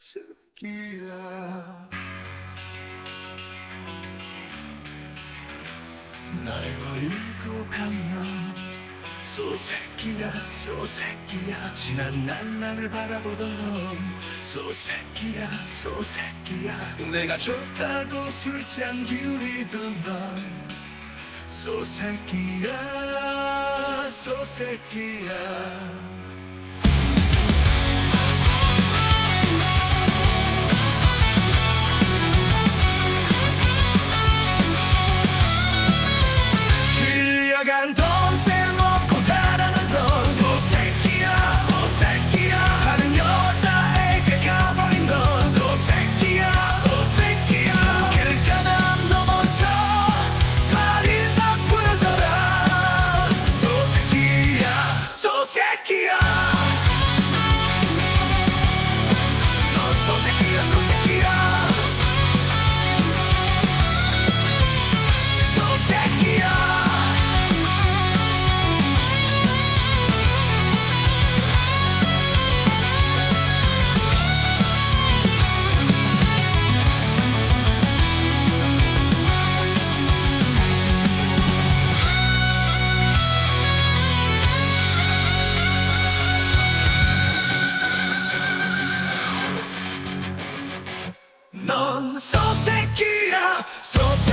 새끼야. 날 버리고 가면 소새끼야 소새끼야. 지난 날 나를 바라보던 넌 소새끼야 소새끼야. 내가 좋다고 술잔 기울이던 넌. 소새끼야 소새끼야 소새끼 넌 소새끼야 소새끼야.